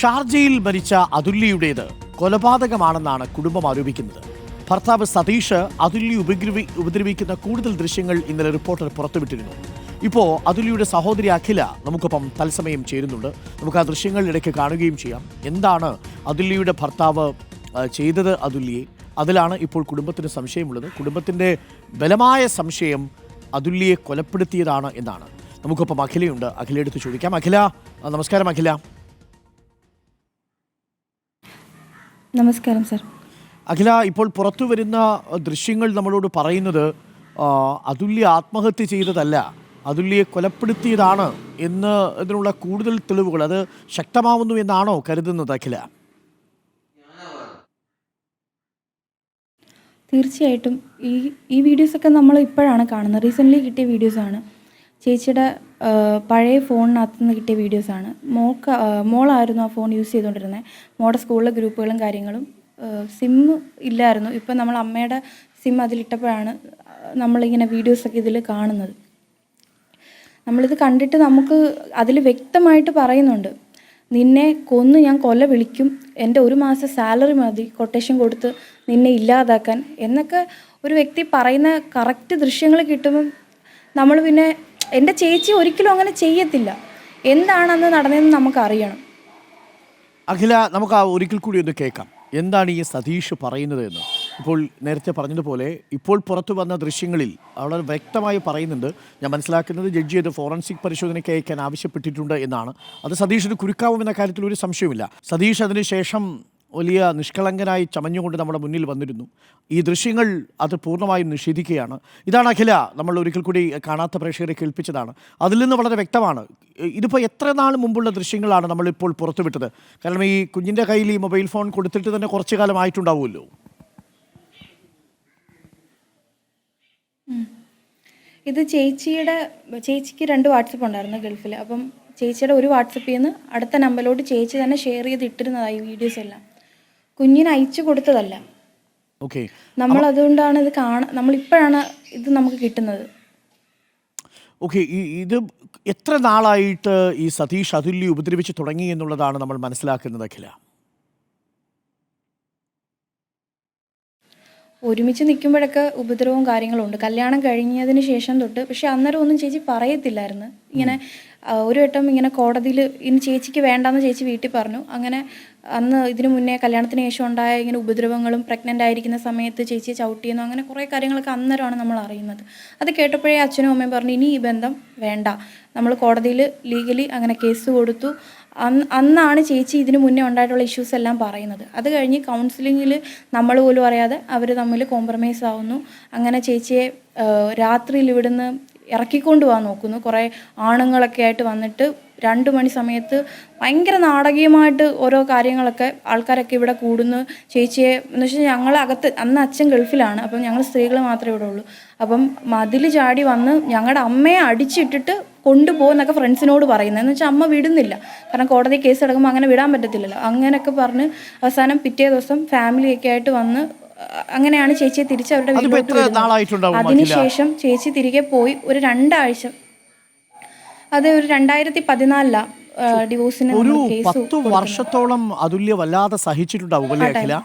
ഷാർജയിൽ മരിച്ച അതുല്യയുടേത് കൊലപാതകമാണെന്നാണ് കുടുംബം ആരോപിക്കുന്നത്. ഭർത്താവ് സതീഷ് അതുല്യ ഉപദ്രവി ഉപദ്രവിക്കുന്ന കൂടുതൽ ദൃശ്യങ്ങൾ ഇന്നലെ റിപ്പോർട്ടർ പുറത്തുവിട്ടിരുന്നു. ഇപ്പോൾ അതുല്യയുടെ സഹോദരി അഖില നമുക്കൊപ്പം തത്സമയം ചേരുന്നുണ്ട്. നമുക്ക് ആ ദൃശ്യങ്ങൾ ഇടയ്ക്ക് കാണുകയും ചെയ്യാം. എന്താണ് അതുല്യയുടെ ഭർത്താവ് ചെയ്തത് അതുല്യെ അതിലാണ് ഇപ്പോൾ കുടുംബത്തിന് സംശയമുള്ളത്. കുടുംബത്തിന്റെ ബലമായ സംശയം അതുല്യയെ കൊലപ്പെടുത്തിയതാണ് എന്നാണ്. നമുക്കൊപ്പം അഖിലയുണ്ട്. അഖിലയെടുത്ത് ചോദിക്കാം. അഖില നമസ്കാരം അഖില. നമസ്കാരം സർ. അഖില ഇപ്പോൾ പുറത്തു വരുന്ന ദൃശ്യങ്ങൾ നമ്മളോട് പറയുന്നത് അതുല്യ ആത്മഹത്യ ചെയ്തതല്ല അതുല്യെ കൊലപ്പെടുത്തിയതാണ് എന്ന് ഇതിനുള്ള കൂടുതൽ തെളിവുകൾ. അത് ശക്തമാവുന്നു എന്നാണോ കരുതുന്നത് അഖില? തീർച്ചയായിട്ടും. ഈ ഈ വീഡിയോസൊക്കെ നമ്മൾ ഇപ്പോഴാണ് കാണുന്നത്. റീസെന്റ്ലി കിട്ടിയ വീഡിയോസാണ്. ചേച്ചിയുടെ പഴയ ഫോണിനകത്ത് നിന്ന് കിട്ടിയ വീഡിയോസാണ്. മോൾക്ക് മോളായിരുന്നു ആ ഫോൺ യൂസ് ചെയ്തുകൊണ്ടിരുന്നത്. മോളുടെ സ്കൂളിലെ ഗ്രൂപ്പുകളും കാര്യങ്ങളും സിം ഇല്ലായിരുന്നു. ഇപ്പം നമ്മൾ അമ്മയുടെ സിം അതിലിട്ടപ്പോഴാണ് നമ്മളിങ്ങനെ വീഡിയോസൊക്കെ ഇതിൽ കാണുന്നത്. നമ്മളിത് കണ്ടിട്ട് നമുക്ക് അതിൽ വ്യക്തമായിട്ട് പറയുന്നുണ്ട്. നിന്നെ കൊന്ന് ഞാൻ കൊല്ല വിളിക്കും. എന്റെ ഒരു മാസം സാലറി മതി. കൊട്ടേഷൻ കൊടുത്ത് നിന്നെ ഇല്ലാതാക്കാൻ. എന്നൊക്കെ ഒരു വ്യക്തി പറയുന്ന കറക്റ്റ് ദൃശ്യങ്ങൾ കിട്ടുമ്പം നമ്മൾ പിന്നെ എന്റെ ചേച്ചി ഒരിക്കലും അങ്ങനെ ചെയ്യത്തില്ല. എന്താണ് അന്ന് നടന്നതെന്ന് നമുക്ക് അറിയണം അഖില നമുക്ക് ആ ഒരിക്കൽ കൂടി ഒന്ന് കേൾക്കാം. എന്താണ് ഈ സതീഷ് പറയുന്നത് എന്ന്? ഇപ്പോൾ നേരത്തെ പറഞ്ഞതുപോലെ ഇപ്പോൾ പുറത്തു വന്ന ദൃശ്യങ്ങളിൽ വളരെ വ്യക്തമായി പറയുന്നുണ്ട് ഞാൻ മനസ്സിലാക്കുന്നത് ജഡ്ജി അത് ഫോറൻസിക് പരിശോധനയ്ക്ക് അയക്കാൻ ആവശ്യപ്പെട്ടിട്ടുണ്ട് എന്നാണ്. അത് സതീഷിന് കുരുക്കാവുമെന്ന കാര്യത്തിൽ ഒരു സംശയമില്ല സതീഷ് അതിനുശേഷം വലിയ നിഷ്കളങ്കനായി ചമഞ്ഞുകൊണ്ട് നമ്മുടെ മുന്നിൽ വന്നിരുന്നു. ഈ ദൃശ്യങ്ങൾ അത് പൂർണമായും നിഷേധിക്കുകയാണ്. ഇതാണ് അഖില നമ്മൾ ഒരിക്കൽ കൂടി കാണാത്ത പ്രേക്ഷകരെ കേൾപ്പിച്ചതാണ്. അതിൽ നിന്ന് വളരെ വ്യക്തമാണ്. ഇതിപ്പോൾ എത്ര നാൾ മുമ്പുള്ള ദൃശ്യങ്ങളാണ് നമ്മളിപ്പോൾ പുറത്തുവിട്ടത്? കാരണം ഈ കുഞ്ഞിന്റെ കയ്യിൽ ഈ മൊബൈൽ ഫോൺ കൊടുത്തിട്ട് തന്നെ കുറച്ചു കാലമായിട്ടുണ്ടാവുമല്ലോ ഇത് ചേച്ചിയുടെ ചേച്ചിക്ക് രണ്ട് വാട്സപ്പ് ഉണ്ടായിരുന്നു ഗൾഫിൽ അപ്പം ചേച്ചിയുടെ ഒരു വാട്സപ്പിൽ നിന്ന് അടുത്ത നമ്പറിലോട്ട് ചേച്ചി തന്നെ ഷെയർ ചെയ്ത് ഇട്ടിരുന്നതായി വീഡിയോസ് എല്ലാം. കുഞ്ഞിന് അയച്ചു കൊടുത്തതല്ല. ഓക്കെ നമ്മൾ അതുകൊണ്ടാണ് ഇത് കാണ നമ്മളിപ്പോഴാണ് ഇത് നമുക്ക് കിട്ടുന്നത്. ഓക്കെ ഈ ഇത് എത്ര നാളായിട്ട് ഈ സതീഷ് അതുല്യ ഉപദ്രവിച്ച് തുടങ്ങി എന്നുള്ളതാണ് നമ്മൾ മനസ്സിലാക്കുന്നത് അഖില? ഒരുമിച്ച് നിൽക്കുമ്പോഴൊക്കെ ഉപദ്രവവും കാര്യങ്ങളും ഉണ്ട് കല്യാണം കഴിഞ്ഞതിന് ശേഷം തൊട്ട് പക്ഷെ അന്നേരം ഒന്നും ചേച്ചി പറയത്തില്ലായിരുന്നു. ഇങ്ങനെ ഒരു വട്ടം ഇങ്ങനെ കോടതിയിൽ ഇനി ചേച്ചിക്ക് വേണ്ടാന്ന് ചേച്ചി വീട്ടിൽ പറഞ്ഞു. അങ്ങനെ അന്ന് ഇതിനു മുന്നേ കല്യാണത്തിന് ശേഷം ഉണ്ടായ ഇങ്ങനെ ഉപദ്രവങ്ങളും പ്രഗ്നന്റ് ആയിരിക്കുന്ന സമയത്ത് ചേച്ചിയെ ചവിട്ടിയെന്നും അങ്ങനെ കുറേ കാര്യങ്ങളൊക്കെ അന്നേരമാണ് നമ്മൾ അറിയുന്നത്. അത് കേട്ടപ്പോഴേ അച്ഛനും അമ്മയും പറഞ്ഞു ഇനി ഈ ബന്ധം വേണ്ട. നമ്മൾ കോടതിയിൽ ലീഗലി അങ്ങനെ കേസ് കൊടുത്തു. അന്ന് അന്നാണ് ചേച്ചി ഇതിനു മുന്നേ ഉണ്ടായിട്ടുള്ള ഇഷ്യൂസ് എല്ലാം പറയുന്നത്. അത് കഴിഞ്ഞ് കൗൺസിലിങ്ങിൽ നമ്മൾ പോലും അറിയാതെ അവർ തമ്മിൽ കോംപ്രമൈസ് ആവുന്നു. അങ്ങനെ ചേച്ചിയെ രാത്രിയിൽ ഇവിടുന്ന് ഇറക്കിക്കൊണ്ട് പോകാൻ നോക്കുന്നു. കുറേ ആണുങ്ങളൊക്കെ ആയിട്ട് വന്നിട്ട് രണ്ട് മണി സമയത്ത് ഭയങ്കര നാടകീയമായിട്ട് ഓരോ കാര്യങ്ങളൊക്കെ ആൾക്കാരൊക്കെ ഇവിടെ കൂടുന്നു. ചേച്ചിയെ എന്ന് വെച്ചാൽ ഞങ്ങൾ അകത്ത് അന്ന് അച്ഛൻ ഗൾഫിലാണ്. അപ്പം ഞങ്ങൾ സ്ത്രീകൾ മാത്രമേ ഇവിടെ ഉള്ളൂ. അപ്പം മതിൽ ചാടി വന്ന് ഞങ്ങളുടെ അമ്മയെ അടിച്ചിട്ടിട്ട് കൊണ്ടുപോകുന്നൊക്കെ ഫ്രണ്ട്സിനോട് പറയുന്നത്. എന്ന് വെച്ചാൽ അമ്മ വിടുന്നില്ല. കാരണം കോടതി കേസ് എടുക്കുമ്പോൾ അങ്ങനെ വിടാൻ പറ്റത്തില്ലല്ലോ. അങ്ങനെയൊക്കെ പറഞ്ഞ് അവസാനം പിറ്റേ ദിവസം ഫാമിലിയൊക്കെ ആയിട്ട് വന്ന് അങ്ങനെയാണ് ചേച്ചിയെ തിരിച്ച് അവരുടെ വീട്ടിലോട്ട്? അതിനുശേഷം ചേച്ചി തിരികെ പോയി ഒരു രണ്ടാഴ്ച. അത് ഒരു രണ്ടായിരത്തി പതിനാലിലാണ് ഡിവോഴ്സിന് ഒരു പത്ത് വർഷത്തോളം അതുല്യ വല്ലാതെ സഹിച്ചിട്ടുണ്ടാവും അല്ലേ അഖില?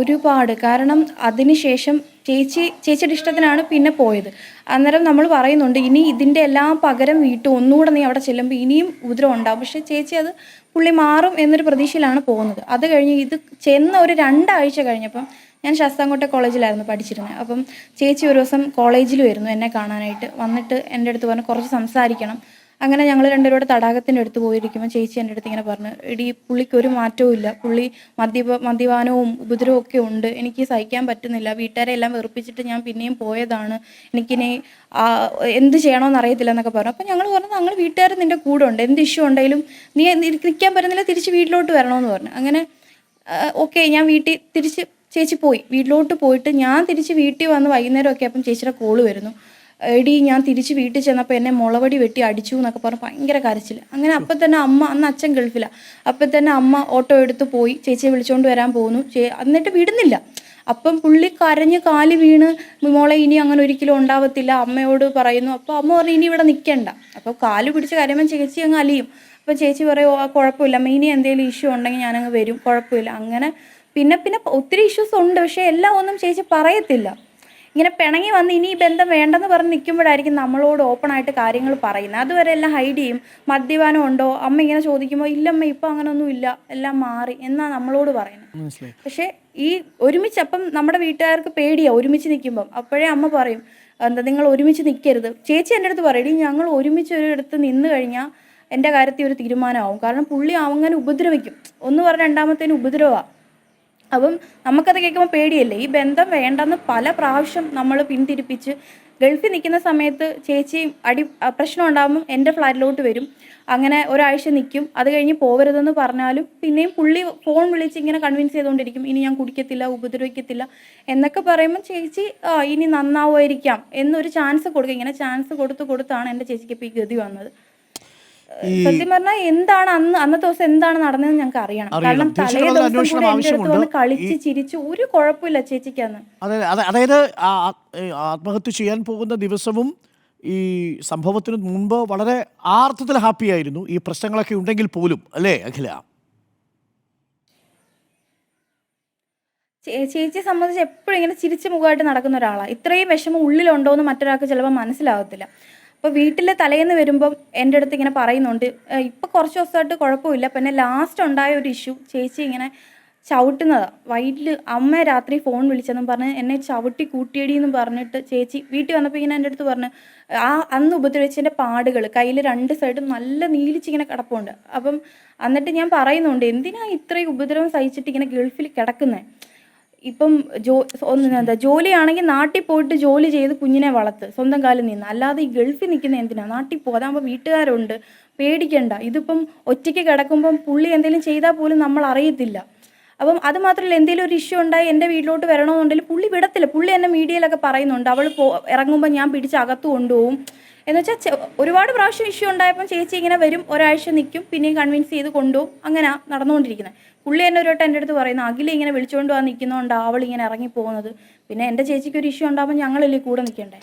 ഒരുപാട്. കാരണം അതിനുശേഷം ചേച്ചി ചേച്ചിയുടെ ഇഷ്ടത്തിനാണ് പിന്നെ പോയത്. അന്നേരം നമ്മൾ പറയുന്നുണ്ട് ഇനി ഇതിന്റെ എല്ലാം പകരം വീട്ടു ഒന്നുകൂടെ നീ അവിടെ ചെല്ലുമ്പോൾ ഇനിയും ഉദരം ഉണ്ടാവും. പക്ഷേ ചേച്ചി അത് പുള്ളി മാറും എന്നൊരു പ്രതീക്ഷയിലാണ് പോകുന്നത്. അത് കഴിഞ്ഞ് ഇത് ചെന്ന ഒരു രണ്ടാഴ്ച കഴിഞ്ഞപ്പം ഞാൻ ശാസ്താംകോട്ടെ കോളേജിലായിരുന്നു പഠിച്ചിരുന്നത്. അപ്പം ചേച്ചി ഒരു ദിവസം കോളേജിൽ വരുന്നു എന്നെ കാണാനായിട്ട്. വന്നിട്ട് എന്റെ അടുത്ത് പറഞ്ഞു കുറച്ച് സംസാരിക്കണം. അങ്ങനെ ഞങ്ങൾ രണ്ടുപേരുടെ തടാകത്തിന്റെ അടുത്ത് പോയിരിക്കുമ്പോൾ ചേച്ചി എന്റെ അടുത്ത് ഇങ്ങനെ പറഞ്ഞു എടി പുള്ളിക്ക് ഒരു മാറ്റവും ഇല്ല. പുള്ളി മദ്യപ മദ്യപാനവും ഉപദ്രവവും ഒക്കെ ഉണ്ട്. എനിക്ക് സഹിക്കാൻ പറ്റുന്നില്ല. വീട്ടുകാരെ എല്ലാം വെറുപ്പിച്ചിട്ട് ഞാൻ പിന്നെയും പോയതാണ്. എനിക്കിനി എന്ത് ചെയ്യണമെന്ന് അറിയത്തില്ല എന്നൊക്കെ പറഞ്ഞു. അപ്പോൾ ഞങ്ങൾ പറഞ്ഞു ഞങ്ങൾ വീട്ടുകാർ നിന്റെ കൂടെ ഉണ്ട്. എന്ത് ഇഷ്യൂ ഉണ്ടെങ്കിലും നീ നിൽക്കാൻ പറ്റുന്നില്ല. തിരിച്ച് വീട്ടിലോട്ട് വരണമെന്ന് പറഞ്ഞു. അങ്ങനെ ഓക്കെ ഞാൻ വീട്ടിൽ തിരിച്ച് ചേച്ചി പോയി. വീട്ടിലോട്ട് പോയിട്ട് ഞാൻ തിരിച്ച് വീട്ടിൽ വന്ന് വൈകുന്നേരമൊക്കെ അപ്പം ചേച്ചിയുടെ കോൾ വരുന്നു. എടി ഞാൻ തിരിച്ച് വീട്ടിൽ ചെന്നപ്പോൾ എന്നെ മുളവടി വെട്ടി അടിച്ചു എന്നൊക്കെ പറഞ്ഞ് ഭയങ്കര കരച്ചിൽ അങ്ങനെ അപ്പം തന്നെ അമ്മ അന്ന് അച്ഛൻ ഗൾഫിലാണ് അപ്പം തന്നെ അമ്മ ഓട്ടോ എടുത്ത് പോയി ചേച്ചിയെ വിളിച്ചുകൊണ്ട് വരാൻ പോകുന്നു ചേ എന്നിട്ട് വിടുന്നില്ല. അപ്പം പുള്ളി കരഞ്ഞ് കാൽ വീണ് മോളെ ഇനി അങ്ങനെ ഒരിക്കലും ഉണ്ടാവത്തില്ല. അമ്മയോട് പറയുന്നു. അപ്പോൾ അമ്മ പറഞ്ഞു ഇനി ഇവിടെ നിൽക്കണ്ട അപ്പോൾ കാൽ പിടിച്ച് കരയുമ്പോൾ ചേച്ചി അങ്ങ് അലിയും. അപ്പോൾ ചേച്ചി പറയും ആ കുഴപ്പമില്ല. അമ്മ ഇനി എന്തെങ്കിലും ഇഷ്യൂ ഉണ്ടെങ്കിൽ ഞാനങ്ങ് വരും. കുഴപ്പമില്ല. അങ്ങനെ പിന്നെ പിന്നെ ഒത്തിരി ഇഷ്യൂസ് ഉണ്ട്. പക്ഷേ എല്ലാം ഒന്നും ചേച്ചി പറയത്തില്ല. ഇങ്ങനെ പിണങ്ങി വന്ന് ഇനി ഈ ബന്ധം വേണ്ടെന്ന് പറഞ്ഞ് നിൽക്കുമ്പോഴായിരിക്കും നമ്മളോട് ഓപ്പണായിട്ട് കാര്യങ്ങൾ പറയുന്നത്. അതുവരെ എല്ലാം ഹൈഡ് ചെയ്യും. മദ്യപാനം ഉണ്ടോ? അമ്മ ഇങ്ങനെ ചോദിക്കുമ്പോൾ ഇല്ലമ്മ ഇപ്പം അങ്ങനൊന്നും ഇല്ല. എല്ലാം മാറി. എന്നാ നമ്മളോട് പറയുന്നത്. പക്ഷേ ഈ ഒരുമിച്ച് അപ്പം നമ്മുടെ വീട്ടുകാർക്ക് പേടിയാണ് ഒരുമിച്ച് നിൽക്കുമ്പം. അപ്പോഴേ അമ്മ പറയും എന്താ നിങ്ങൾ ഒരുമിച്ച് നിൽക്കരുത്. ചേച്ചി എന്റെ അടുത്ത് പറയും ഞങ്ങൾ ഒരുമിച്ച് ഒരിടത്ത് നിന്ന് കഴിഞ്ഞാൽ എന്റെ കാര്യത്തിൽ ഒരു തീരുമാനമാവും. കാരണം പുള്ളി അങ്ങനെ ഉപദ്രവിക്കും. ഒന്ന് പറഞ്ഞ രണ്ടാമത്തേന് ഉപദ്രവമാണ് അപ്പം നമുക്കത് കേൾക്കുമ്പോൾ പേടിയല്ലേ? ഈ ബന്ധം വേണ്ടെന്ന് പല പ്രാവശ്യം നമ്മൾ പിന്തിരിപ്പിച്ച് ഗൾഫിൽ നിൽക്കുന്ന സമയത്ത് ചേച്ചി അടി പ്രശ്നം ഉണ്ടാകുമ്പോൾ എന്റെ ഫ്ലാറ്റിലോട്ട് വരും. അങ്ങനെ ഒരാഴ്ച നിൽക്കും അത് കഴിഞ്ഞ് പോകരുതെന്ന് പറഞ്ഞാലും പിന്നെയും പുള്ളി ഫോൺ വിളിച്ച് ഇങ്ങനെ കൺവിൻസ് ചെയ്തുകൊണ്ടിരിക്കും ഇനി ഞാൻ കുടിക്കത്തില്ല ഉപദ്രവിക്കത്തില്ല എന്നൊക്കെ പറയുമ്പോൾ ചേച്ചി ഇനി നന്നാവുമായിരിക്കാം എന്നൊരു ചാൻസ് കൊടുക്കുക ഇങ്ങനെ ചാൻസ് കൊടുത്ത് കൊടുത്താണ് എന്റെ ചേച്ചിക്ക് ഇപ്പോൾ ഈ ഗതി വന്നത്. സത്യം പറഞ്ഞാൽ എന്താണ് അന്ന് അന്നത്തെ ദിവസം എന്താണ് നടന്നതെന്ന് ഞങ്ങൾക്ക് അറിയണം. കാരണം തലേ ദിവസം കൂടെ എന്റെ അടുത്ത് ആവശ്യമുണ്ട്. വന്ന് കളിച്ച് ചിരിച്ച് ഒരു കുഴപ്പമില്ല ചേച്ചിക്കന്ന്. അതെ അതെ അതായത് ആത്മഹത്യ ചെയ്യാൻ പോകുന്ന ദിവസവും ഈ സംഭവത്തിന് മുൻപ് വളരെ ആർത്ഥത്തിൽ ഹാപ്പി ആയിരുന്നു. ഈ പ്രശ്നങ്ങളൊക്കെ ഉണ്ടെങ്കിൽ പോലും അല്ലേ അഖില? ചേച്ചിയെ സംബന്ധിച്ച് എപ്പോഴും ഇങ്ങനെ ചിരിച്ച മുഖമായിട്ട് നടക്കുന്ന ഒരാളാണ് ഇത്രയും വിഷമം ഉള്ളിലുണ്ടോ എന്ന് മറ്റൊരാൾക്ക് ചിലപ്പോൾ മനസ്സിലാവത്തില്ല. അപ്പോൾ വീട്ടിൽ തലേന്ന് വരുമ്പം എന്റെ അടുത്ത് ഇങ്ങനെ പറയുന്നുണ്ട് ഇപ്പോൾ ഇപ്പൊ കുറച്ച് ദിവസമായിട്ട് കുഴപ്പമില്ല. പിന്നെ ലാസ്റ്റ് ഉണ്ടായ ഒരു ഇഷ്യൂ ചേച്ചി ഇങ്ങനെ ചവിട്ടുന്നതാ. വൈകിട്ടിൽ അമ്മ രാത്രി ഫോൺ വിളിച്ചെന്നും പറഞ്ഞ് എന്നെ ചവിട്ടി കൂട്ടിയടി എന്ന് പറഞ്ഞിട്ട് ചേച്ചി വീട്ടിൽ വന്നപ്പോൾ ഇങ്ങനെ എന്റെ അടുത്ത് പറഞ്ഞു ആ അന്ന് ഉപദ്രവിച്ചതിന്റെ പാടുകൾ കയ്യിൽ രണ്ട് സൈഡും നല്ല നീലിച്ചിങ്ങനെ കിടപ്പുണ്ട്. അപ്പം എന്നിട്ട് ഞാൻ പറയുന്നുണ്ട് എന്തിനാ ഇത്രയും ഉപദ്രവം സഹിച്ചിട്ട് ഇങ്ങനെ ഗൾഫിൽ കിടക്കുന്നത് ഇപ്പം ജോ എന്താ ജോലിയാണെങ്കിൽ നാട്ടിൽ പോയിട്ട് ജോലി ചെയ്ത് കുഞ്ഞിനെ വളർത്ത് സ്വന്തം കാലിൽ നിന്ന്. അല്ലാതെ ഈ ഗൾഫിൽ നിൽക്കുന്ന എന്തിനാണ് നാട്ടിൽ പോകും അതാകുമ്പോൾ വീട്ടുകാരുണ്ട്. പേടിക്കണ്ട. ഇതിപ്പം ഒറ്റയ്ക്ക് കിടക്കുമ്പം പുള്ളി എന്തെങ്കിലും ചെയ്താൽ പോലും നമ്മൾ അറിയത്തില്ല. അപ്പം അത് മാത്രമല്ല എന്തെങ്കിലും ഒരു ഇഷ്യൂ ഉണ്ടായി എന്റെ വീട്ടിലോട്ട് വരണമെന്നുണ്ടെങ്കിൽ പുള്ളി വിടത്തില്ല. പുള്ളി എന്നെ മീഡിയയിലൊക്കെ പറയുന്നുണ്ട്. അവൾ പോ ഇറങ്ങുമ്പോൾ ഞാൻ പിടിച്ച് അകത്ത് കൊണ്ടുപോകും. എന്ന് വെച്ചാൽ ഒരുപാട് പ്രാവശ്യം ഇഷ്യൂ ഉണ്ടായപ്പോൾ ചേച്ചി ഇങ്ങനെ വരും ഒരാഴ്ച നിൽക്കും പിന്നെയും കൺവിൻസ് ചെയ്ത് കൊണ്ടുപോകും. അങ്ങനെ നടന്നുകൊണ്ടിരിക്കുന്നത് പുള്ളി എന്നെ ഒരു വട്ടം എന്റെ അടുത്ത് പറയുന്നത് അഖില ഇങ്ങനെ വിളിച്ചുകൊണ്ട് വന്ന് നിൽക്കുന്നതുകൊണ്ട് അവൾ ഇങ്ങനെ ഇറങ്ങി പോകുന്നത് പിന്നെ എന്റെ ചേച്ചിക്ക് ഒരു ഇഷ്യൂ ഉണ്ടാകുമ്പോൾ ഞങ്ങളല്ലേ കൂടെ നിൽക്കണ്ടേ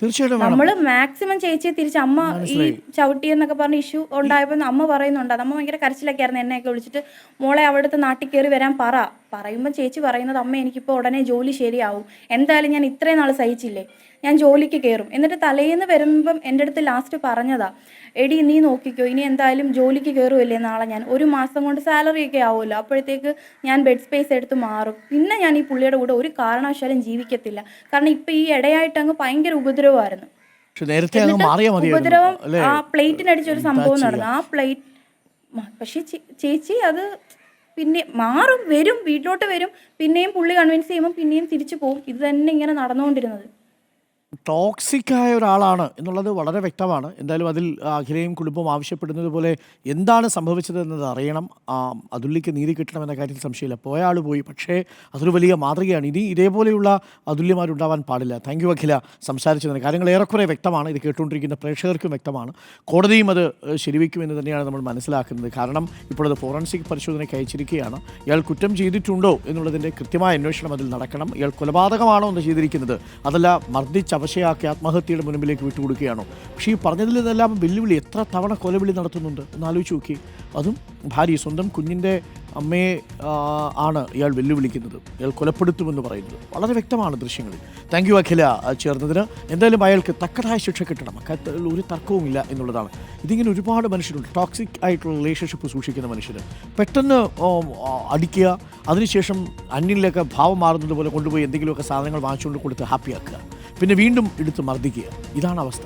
നമ്മൾ മാക്സിമം ചേച്ചിയെ തിരിച്ച് അമ്മ ഈ ചവിട്ടി എന്നൊക്കെ പറഞ്ഞ ഇഷ്യൂ ഉണ്ടായപ്പോൾ അമ്മ പറയുന്നുണ്ട് അമ്മ ഭയങ്കര കരച്ചിലൊക്കെ ആയിരുന്നു എന്നെയൊക്കെ വിളിച്ചിട്ട് മോളെ അവിടുത്തെ നാട്ടിൽ കയറി വരാൻ പറ. പറയുമ്പോൾ ചേച്ചി പറയുന്നത് അമ്മ എനിക്കിപ്പോൾ ഉടനെ ജോലി ശരിയാവും. എന്തായാലും ഞാൻ ഇത്രയും നാൾ സഹിച്ചില്ലേ? ഞാൻ ജോലിക്ക് കയറും എന്നിട്ട് തലേന്ന് വരുമ്പം എന്റെ അടുത്ത് ലാസ്റ്റ് പറഞ്ഞതാ എടി നീ നോക്കിക്കോ ഇനി എന്തായാലും ജോലിക്ക് കയറുമല്ലേ നാളെ ഞാൻ? ഒരു മാസം കൊണ്ട് സാലറി ഒക്കെ ആവുമല്ലോ അപ്പോഴത്തേക്ക് ഞാൻ ബെഡ് സ്പേസ് എടുത്ത് മാറും. പിന്നെ ഞാൻ ഈ പുള്ളിയുടെ കൂടെ ഒരു കാരണവശാലും ജീവിക്കത്തില്ല. കാരണം ഇപ്പം ഈ ഇടയായിട്ട് അങ്ങ് ഭയങ്കര ഉപദ്രവമായിരുന്നു. നേരത്തെ ഉപദ്രവം ആ പ്ലേറ്റിനടിച്ച ഒരു സംഭവം നടന്നു. ആ പ്ലേറ്റ് പക്ഷെ ചേച്ചി അത് പിന്നെ മാറും വരും വീട്ടിലോട്ട് വരും. പിന്നെയും പുള്ളി കൺവിൻസ് ചെയ്യുമ്പോൾ പിന്നെയും തിരിച്ചു പോകും. ഇത് തന്നെ ഇങ്ങനെ നടന്നുകൊണ്ടിരുന്നത്. ടോക്സിക് ആയ ഒരാളാണ് എന്നുള്ളത് വളരെ വ്യക്തമാണ്. എന്തായാലും അതിൽ അഖിലയും കുടുംബവും ആവശ്യപ്പെടുന്നത് പോലെ എന്താണ് സംഭവിച്ചത് എന്നത് അറിയണം അതുല്യക്ക് നീതി കിട്ടണം എന്ന കാര്യത്തിൽ സംശയമില്ല. പോയ ആൾ പോയി. പക്ഷേ അതൊരു വലിയ മാതൃകയാണ്. ഇനി ഇതേപോലെയുള്ള അതുല്യമാരുണ്ടാവാൻ പാടില്ല. Thank you Akhila. സംസാരിച്ചതിന് കാര്യങ്ങൾ ഏറെക്കുറെ വ്യക്തമാണ്. ഇത് കേട്ടുകൊണ്ടിരിക്കുന്ന പ്രേക്ഷകർക്കും വ്യക്തമാണ്. കോടതിയും അത് ശരിവയ്ക്കുമെന്ന് തന്നെയാണ് നമ്മൾ മനസ്സിലാക്കുന്നത്. കാരണം ഇപ്പോൾ ഫോറൻസിക് പരിശോധനയ്ക്ക് അയച്ചിരിക്കുകയാണ്. ഇയാൾ കുറ്റം ചെയ്തിട്ടുണ്ടോ എന്നുള്ളതിന്റെ കൃത്യമായ അന്വേഷണം അതിൽ നടക്കണം. ഇയാൾ കൊലപാതകമാണോ എന്ന് ചെയ്തിരിക്കുന്നത്? അതല്ല മർദ്ദിച്ച് അവശയാക്കി ആത്മഹത്യയുടെ മുൻപിലേക്ക് വിട്ടുകൊടുക്കുകയാണോ? പക്ഷേ ഈ പറഞ്ഞതിൽ നിന്നെല്ലാം വെല്ലുവിളി എത്ര തവണ കൊലവിളി നടത്തുന്നുണ്ട്? എന്ന് ആലോചിച്ച് നോക്കി. അതും ഭാര്യ സ്വന്തം കുഞ്ഞിന്റെ അമ്മയെ ആണ് ഇയാൾ വെല്ലുവിളിക്കുന്നത്. ഇയാൾ കൊലപ്പെടുത്തുമെന്ന് പറയുന്നത്. വളരെ വ്യക്തമാണ് ദൃശ്യങ്ങളിൽ. താങ്ക് യു അഖില ചേർന്നതിന്. എന്തായാലും അയാൾക്ക് തക്കതായ ശിക്ഷ കിട്ടണം. അക്കാര്യത്തിൽ ഒരു തർക്കവുമില്ല എന്നുള്ളതാണ്. ഇതിങ്ങനെ ഒരുപാട് മനുഷ്യരുണ്ട്. ടോക്സിക് ആയിട്ടുള്ള റിലേഷൻഷിപ്പ് സൂക്ഷിക്കുന്ന മനുഷ്യർ പെട്ടെന്ന് അടിക്കുക. അതിനുശേഷം അന്യനിലൊക്കെ ഭാവം മാറുന്നത് പോലെ കൊണ്ടുപോയി എന്തെങ്കിലുമൊക്കെ സാധനങ്ങൾ വാങ്ങിച്ചുകൊണ്ട് കൊടുത്ത് ഹാപ്പിയാക്കുക. പിന്നെ വീണ്ടും എടുത്ത് മർദ്ദിക്കുക. ഇതാണ് അവസ്ഥ.